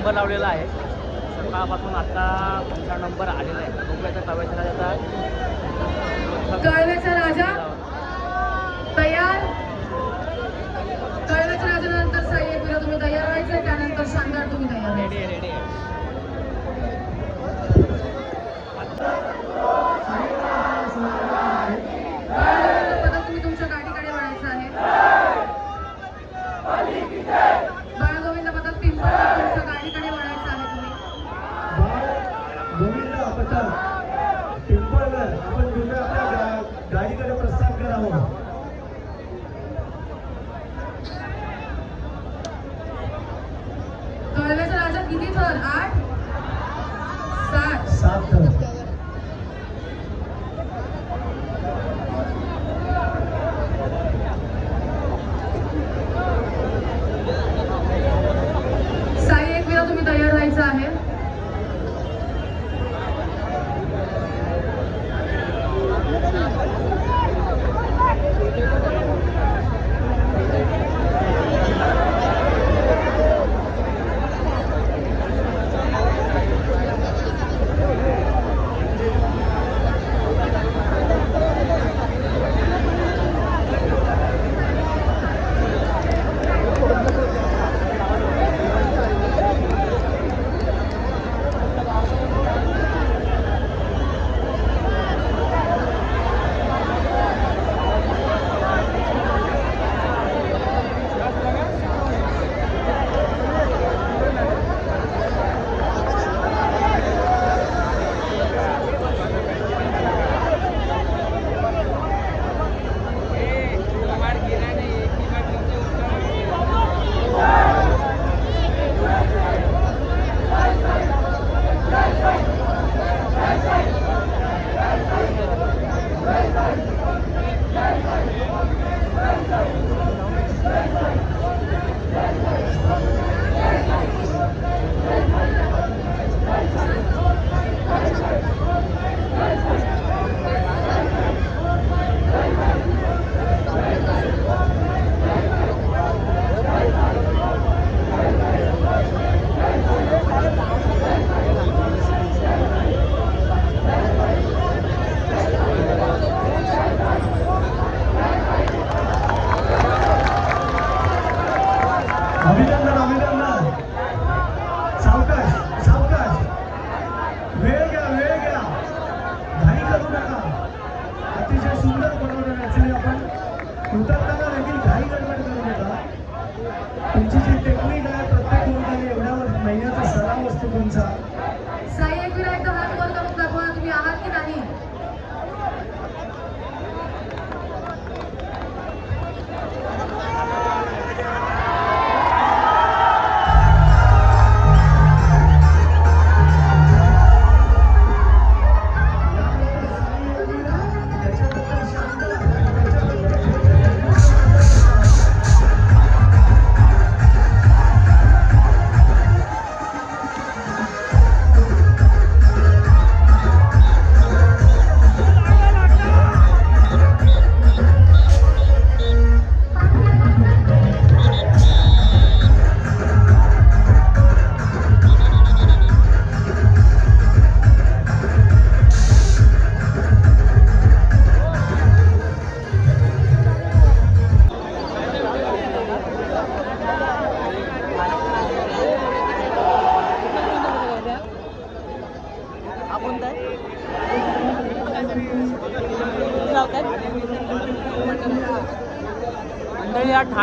स्तंभ लावलेला आहे.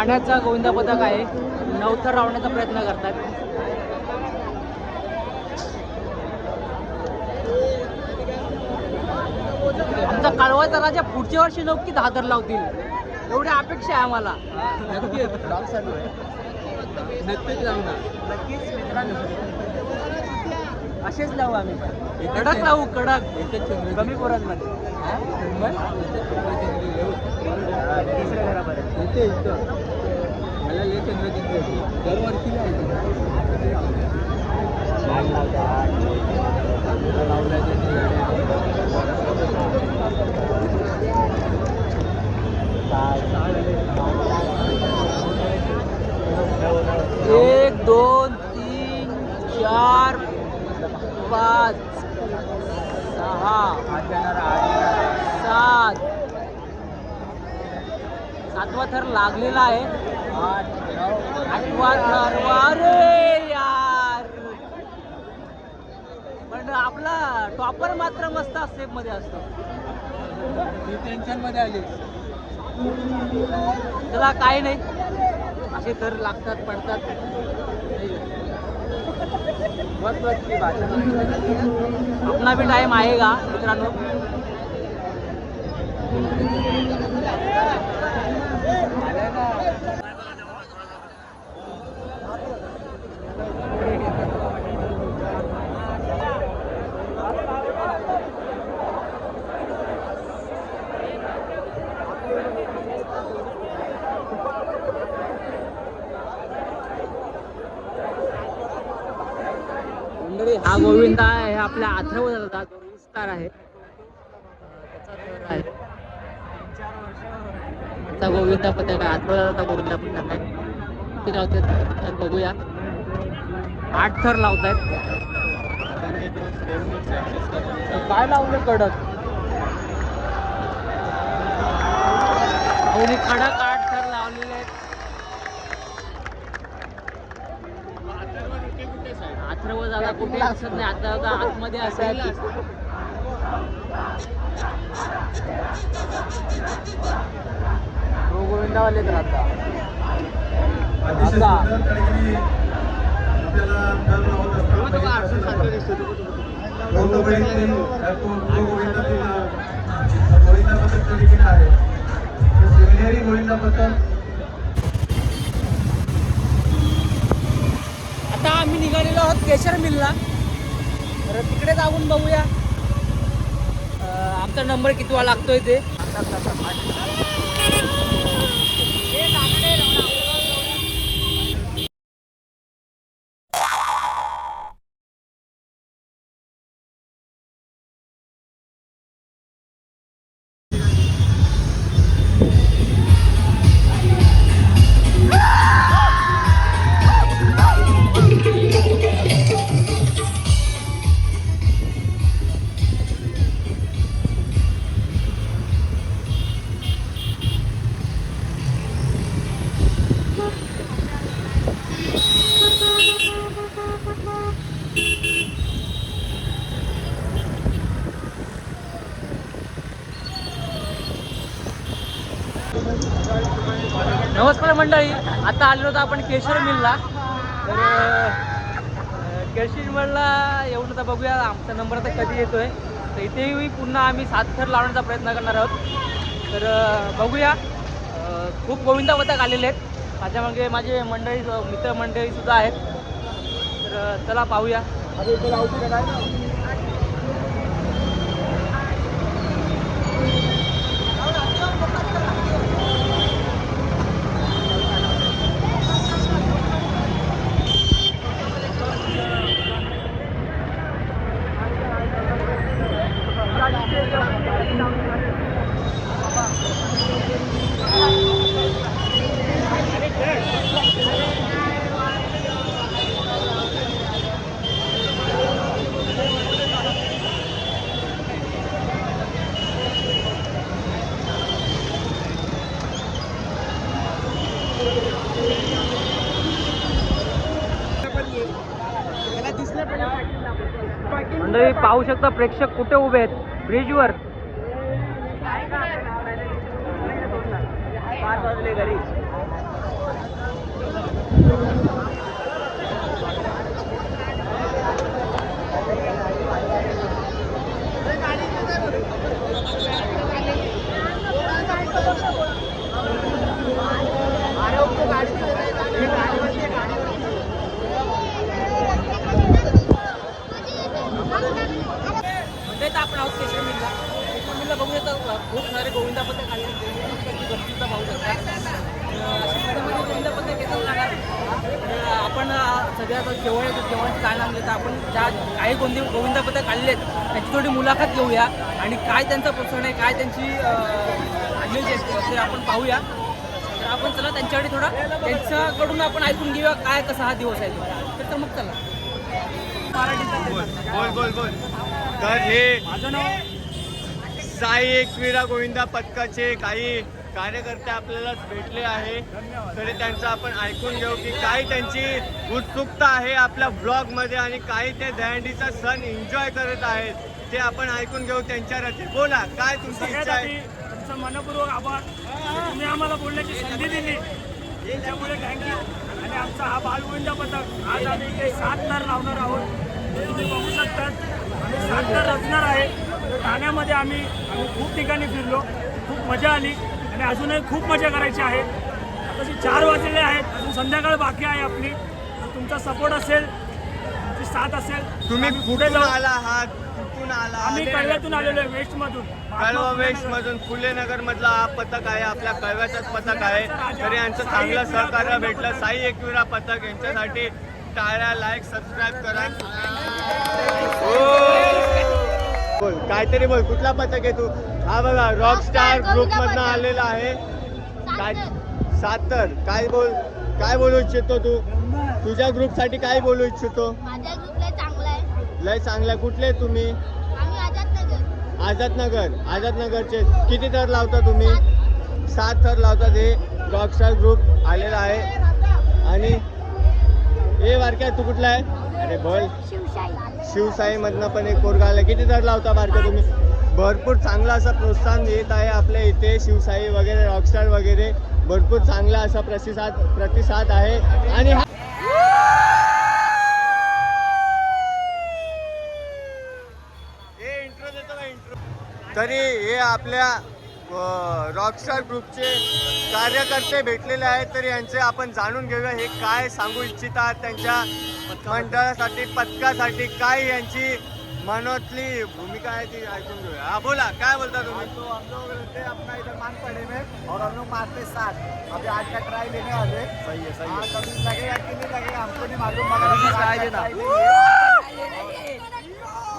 पाण्याचा गोविंदा पदक आहे. नवथर रावण्याचा प्रयत्न करतात. आमचा कालवाचा राजा पुढच्या वर्षी नक्की दादर लावतील एवढी अपेक्षा आहे आम्हाला. नक्कीच नक्कीच असेच लावू आम्ही. कडक लावू कडक. कमी पोरांमध्ये. तिसऱ्या घरापर्यंत. एक दोन तीन चार पाच सहा सात. सातवा थर लागलेला आहे. पण आपला टॉपर मात्र मस्त स्टेपमध्ये असतो. मी टेन्शनमध्ये आली. त्याला काही नाही. असे थर लागतात पडतात. अपना भी टाइम आएगा मित्रांनो? हा गोविंदा आहे आपल्या अथर्व दादा स्टार आहे. अं, त्याचा गोविंदा पथक आहे अथर्व दादाचा गोविंदा पथक आहे किती लावतात तर बघूया. आठ थर लावतायत. काय लावलं कडक? खडक आठ थर लावलेले आहेत अथर्व दादा कुठे दिसत नाही. आता का आतमध्ये असेल तो गोविंदावालेच राहता अतिशय आता. सुंदर तळगिरी आपल्याला थर लावत असताना गोविंदातील गोविंदातील गोविंदा पथक त्या ठिकाणी आहे तर शिवनेरी गोविंदा पथक आता आम्ही निघालेलो आहोत केशर मिलला. तर तिकडे जाऊन बघूया. आमचा नंबर कितवा लागतोय ते. आता आलेलो होतो आपण केशर मिलला. तर केशर मिलला एवढं तर बघूया आमचा नंबर आता कधी येतोय. तर इथेही पुन्हा आम्ही सात थर लावण्याचा प्रयत्न करणार आहोत. तर बघूया. खूप गोविंदा पथक आलेले आहेत. माझ्या मागे माझे मंडळी मित्रमंडळीसुद्धा आहेत. तर चला पाहूया. शकता प्रेक्षक कुठे उभे आहेत? ब्रिजवर पाच वाजले घरी म्हणजे तर आपण आहोत केशर मिलला केशर मिलला बघूया तर खूप सारे गोविंदा पथक आले गर्दीचा पाहू शकता अं, अशा पद्धतीमध्ये गोविंदा पथक येतात जाणार तर आपण अं, सगळ्यात जेवण येतो जेवणाची काय नाम घेतं आपण ज्या काही गोंदी गोविंदा पथक आलेले आहेत त्यांची थोडी मुलाखत घेऊया आणि काय त्यांचा प्रोत्साहन आहे काय त्यांची इमेज आहे ते आपण पाहूया. तर आपण चला त्यांच्याकडे थोडा त्यांच्याकडून आपण ऐकून घेऊया काय कसा हा दिवस आहे तर मग चला. बोल बोल बोल तर हे साई एकविरा गोविंदा पथकाचे काही कार्यकर्ते आपल्याला भेटले आहे. तरी त्यांचं आपण ऐकून घेऊ की काही त्यांची उत्सुकता आहे आपल्या ब्लॉगमध्ये आणि काही ते दहंडीचा सण एन्जॉय करत आहेत. ते आपण ऐकून घेऊ त्यांच्या रथे. बोला काय तुमची इच्छा आहे? तुमचं मनपूर्वक आभार. तुम्ही आम्हाला बोलण्याची संधी दिली. त्याच्यामुळे थँक्यू आणि आमचा हा बालगोविंदा पथक आज आम्ही इथे सात तर लावणार आहोत. हे तुम्ही बघू शकतात. आम्ही सात तर रचणार आहे. ठाण्यामध्ये आम्ही आम्ही खूप ठिकाणी फिरलो. खूप मजा आली. आणि अजूनही खूप मजा करायची आहे. तशी चार वाजलेले आहेत अजून संध्याकाळ बाकी आहे आपली. तुमचा सपोर्ट असेल तुमची साथ असेल. तुम्ही कुठून जाऊ. आला आहात? कुठून आला. आम्ही कळव्यातून आलेलो आहे वेस्टमधून. कळवा वेस्ट मधून फुले नगर मधला हा पथक आहे आपल्या कळव्याचाच पथक आहे. तरी यांचं चांगलं सहकार्य भेटलं. साई एकविरा पथक यांच्यासाठी टाळ्या लाईक सबस्क्राईब करा. हो. बोल काहीतरी बोल कुठला पथक आहे तू? हा बघा रॉक स्टार ग्रुप मधनं आलेला आहे. काय सातर काय बोल काय बोलू इच्छितो तू? तुझ्या ग्रुपसाठी काय बोलू इच्छितो? ग्रुपला चांगला आहे. लय चांगला कुठले तुम्ही? आझादनगर आझादनगरचे किती थर लावता तुम्ही? सात थर लावतात हे रॉकस्टार ग्रुप आलेला आहे. आणि हे बारक्या तू कुठला आहे? अरे बोल. शिवशाहीमधनं शिवसाई पण एक पोरगा आला किती थर लावता बारक्या तुम्ही? भरपूर चांगला असं प्रोत्साहन येत आहे आपल्या इथे शिवसाई वगैरे रॉकस्टार वगैरे. भरपूर चांगला असा प्रतिसाद प्रतिसाद आहे. आणि हा हे intro देतो का intro? तरी हे आपल्या रॉकस्टार ग्रुपचे कार्यकर्ते भेटलेले आहेत तर यांचे आपण जाणून घेऊया हे काय सांगू इच्छितात त्यांच्या मंडळासाठी पथकासाठी काय यांची मनातली भूमिका आहे ती ऐकून घेऊया. हा बोला काय बोलता तुम्ही? तो हम लोग रहते हैं अपना इधर मानपड़े में और हम लोग मारते सात. अभी आज का ट्राई लेने वाले सही है सही है कभी लगेगा कि नहीं लगेगा हमको नहीं मालूम मगर आज का try लेंगे।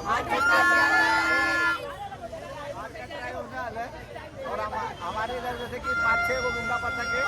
आज का ट्राई होने वाला है और हम हमारे इधर जैसे कि पाँच छः वो गुंडा पतंग है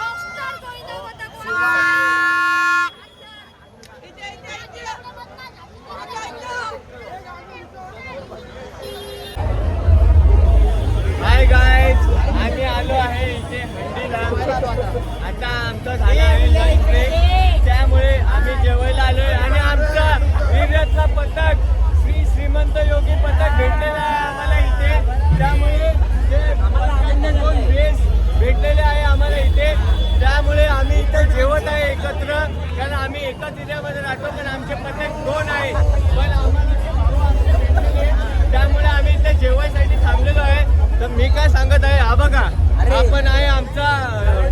एरियामध्ये राहतो पण आमचे पथक दोन आहे. पण आम्हाला त्यामुळे आम्ही इथे जेवायसाठी थांबलेलो आहे. तर मी काय सांगत आहे हा बघा. आपण आहे आमचा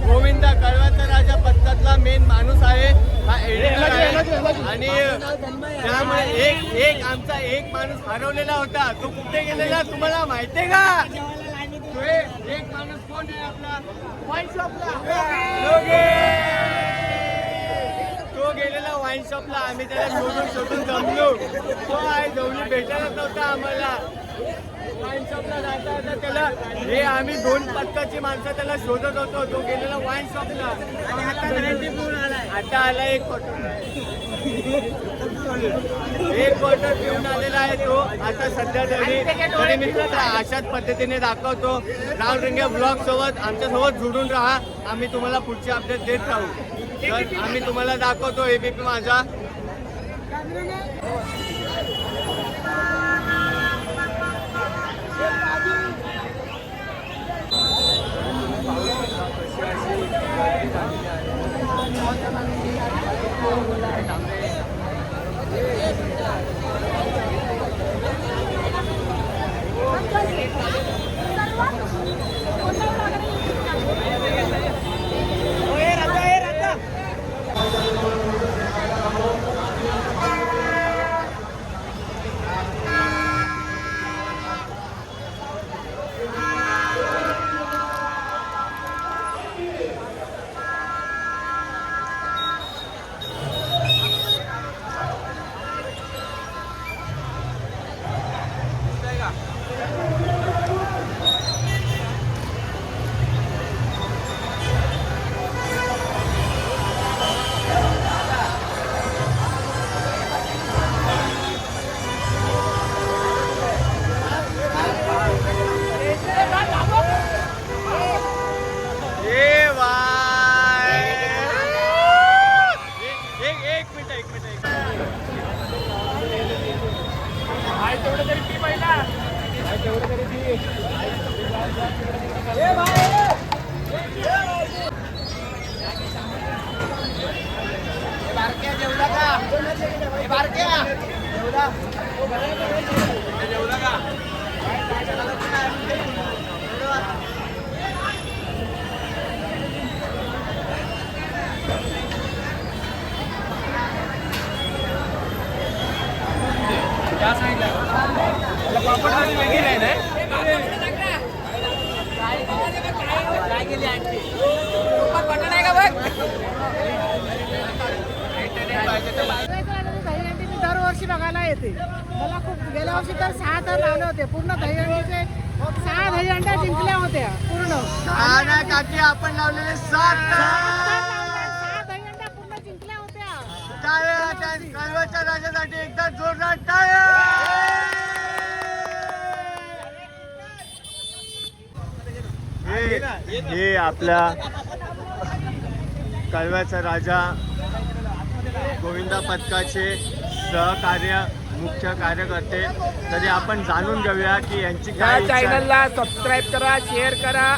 गोविंदा कळवाचा राजा पथकातला मेन माणूस आहे. हा एडिटर आहे. आणि त्यामुळे एक एक आमचा एक माणूस हरवलेला होता. तो कुठे गेलेला तुम्हाला माहितीये का? तो एक माणूस कोण आहे आपला? शॉपला तो गेलेला वाईन शॉपला आम्ही त्याला शोधून शोधून जमलो. तो आहे जवळी भेटायला नव्हता आम्हाला. वाईन शॉपला जाता जाता त्याला हे आम्ही दोन पत्काची माणसं त्याला शोधत होतो. तो गेलेला वाईन शॉपला आता आला एक क्वार्टर एक क्वार्टर पिऊन आलेला आहे तो. आता सध्या तरी तरी मी तुला अशाच पद्धतीने दाखवतो. राव रिंगे ब्लॉग सोबत आमच्यासोबत जुडून राहा. आम्ही तुम्हाला पुढचे अपडेट देत राहू. तर आम्ही तुम्हाला दाखवतो एबीपी माझा. दरवर्षी बघायला येते मला खूप गेल्या वर्षी तर सहा तर लावले होते पूर्ण दहीहंडीचे सहा दहीहंड्या जिंकल्या होत्या पूर्ण काकी आपण लावलेले सात सहा दहीहंड्या पूर्ण जिंकल्या होत्या कळवाच्या राजासाठी एकदा जोरदार टाळ्या हे आपल्या कळव्याचा राजा गोविंदा पथकाचे सहकार्य मुख्य कार्यकर्ते. तरी आपण जाणून घेऊया की यांची काय. चॅनलला सबस्क्राईब करा शेअर करा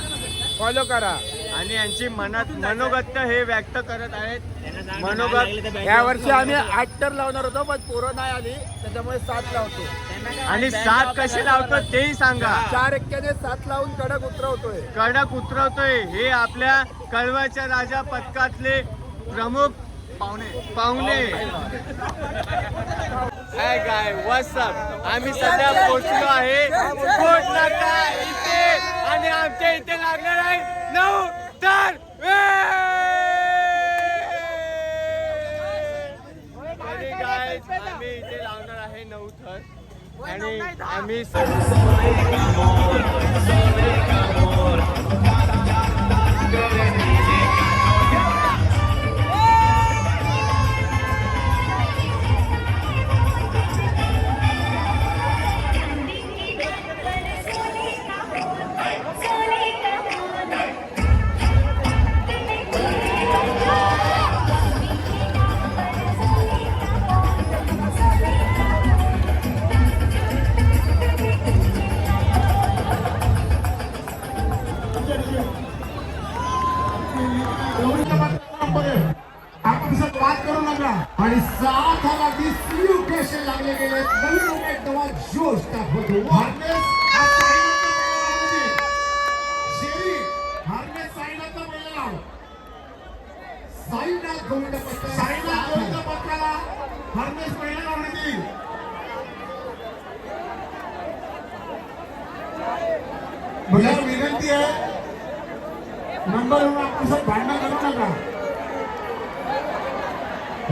फॉलो करा. आणि यांची मनात मनोगत हे व्यक्त करत आहेत. मनोगत या वर्षी आम्ही आठ तर लावणार होतो पण पोरं नाही आली त्याच्यामुळे सात लावतो. आणि सात कसे लावतो तेही सांगा. चार एक्क्याने सात लावून कडक उतरवतोय. कडक उतरवतोय. हे आपल्या कळवाच्या राजा पथकातले प्रमुख पाहुणे. पाहुणे. काय काय वसप आम्ही सध्या पोहोचलो आहे. कोट नाका इथे? आणि आमच्या इथे लागणार आहे नऊ guys, आम्ही इथे लावणार आहे नऊ थर आणि आम्ही साईनाथ गोविंद पत्र साईनाथ गोविंद पत्राला पहिला लावण्यात येईल मला विनंती आहे. नंबर वन आपण सर भांडण करू नका.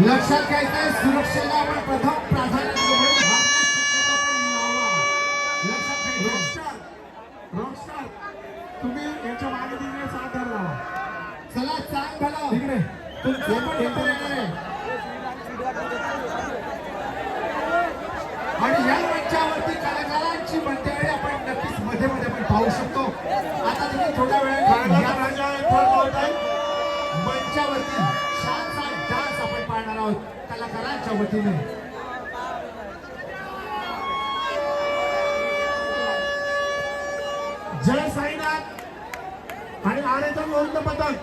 लक्षात घ्यायचंय सुरक्षेला आपण प्रथम प्राधान्य घ्यायचं. तुम्ही यांच्या मागे तिकडे साथ धरला चला चांग भला तिकडे. आणि या मंचावरती कलाकारांची मंडळी आपण नक्कीच मध्ये मध्ये आपण पाहू शकतो. आता तुम्ही थोड्या वेळाने मंचावरती छानसा डान्स आपण पाहणार आहोत कलाकारांच्या वतीने. जय साईनाथ. आणि आरेचं गोविंद पथक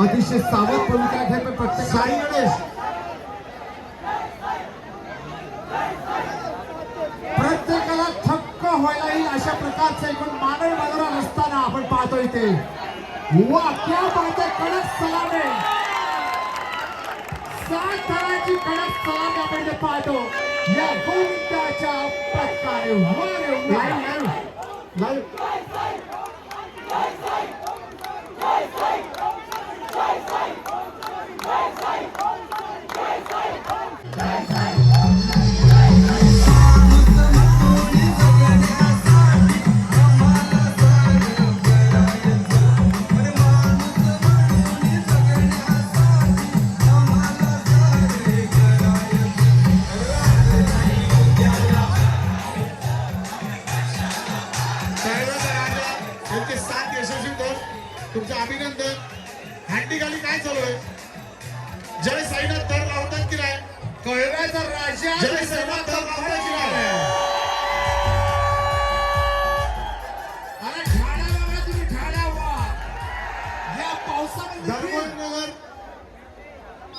अतिशय सावध भूमिका घेत प्रत्येक साई गणेश. प्रत्येकाला थक्क व्हायला येईल अशा प्रकारचं एकूण मानव मनोरा असताना आपण पाहतो इथे. वा क्या आहे कडक सलामे. सात थराची कडक सलामी आपण इथे पाहतो. या गोविंदाच्या प्रकारे वा रे वा. लाईव्ह.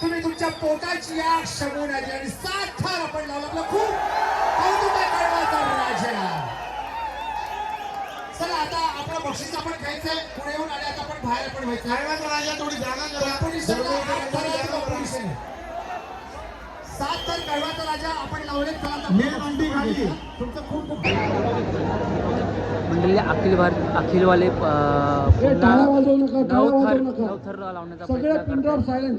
तुम्ही तुमच्या पोटाची आग शमवून आली आणि सात थर आपण लावला. आपलं खूप कौतुक आहे कळवाचा राजा. चला आता आपलं बक्षीस आपण घ्यायचंय. पुढे येऊन आले आता आपण बाहेर पण व्हायचं. कळवाचा राजा थोडी जागा करा सात तर कळवाचा राजा आपण लावले चला आता मी अंडी खाली तुमचं खूप खूप मंडळी अखिल भारत अखिलवाले नऊ थर लावण्याचा प्रयत्न पिन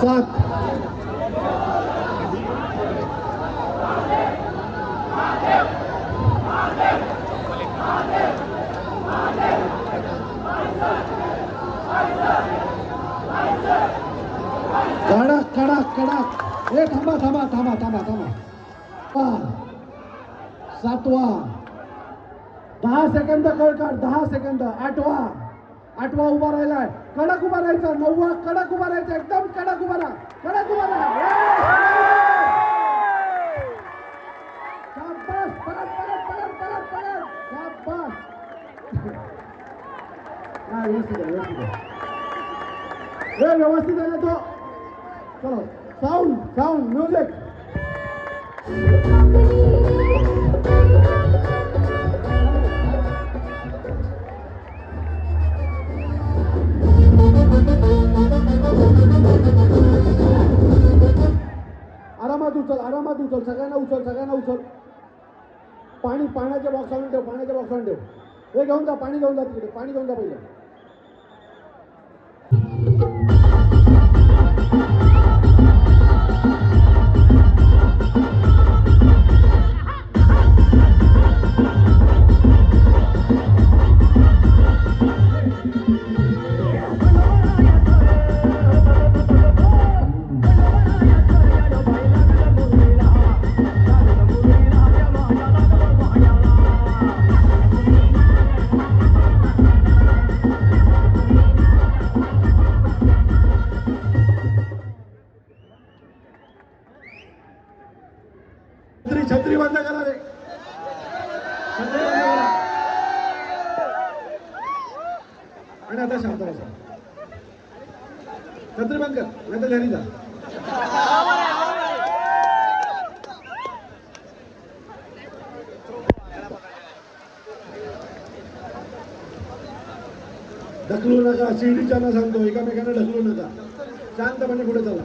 सात कडक कडक कडक हे थांबा थांबा थांबा थांबा थांबा सातवा दहा सेकंद कळ काढ दहा सेकंद. आठवा. आठवा उभा राहिलाय. कडक उभा राहायचा नववा कडक उभा राहायचा एकदम कडक उभा राहा. कडक उभा राहा. व्यवस्थित आहे, व्यवस्थित आहे. ए, व्यवस्थित आहे ना तो? चलो साऊंड साऊंड म्युझिक आरामात उचल आरामात उचल सगळ्यांना उचल सगळ्यांना उचल. पाणी पाण्याच्या बॉक्स आणून ठेव पाण्याच्या बॉक्स आणून ठेव. हे घेऊन जा पाणी घेऊन जा तिकडे पाणी घेऊन जा पहिलं. नका शिर्डीच्यांना सांगतो एकामेकांना ढकलू नका. शांतपणे पुढे चला.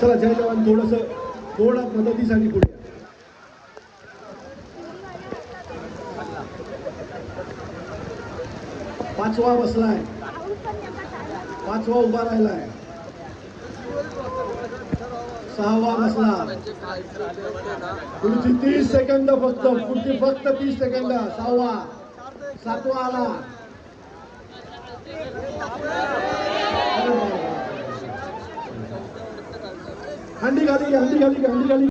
चला जय जवान थोडस थोडा मदतीसाठी पुढे पाचवा बसलाय. पाचवा उभा राहिलाय. सहावा बसला पुढची तीस सेकंद फक्त पुढची फक्त तीस सेकंद. सहावा सातवा आला. हंडी खाली हंडी खाली हंडी खाली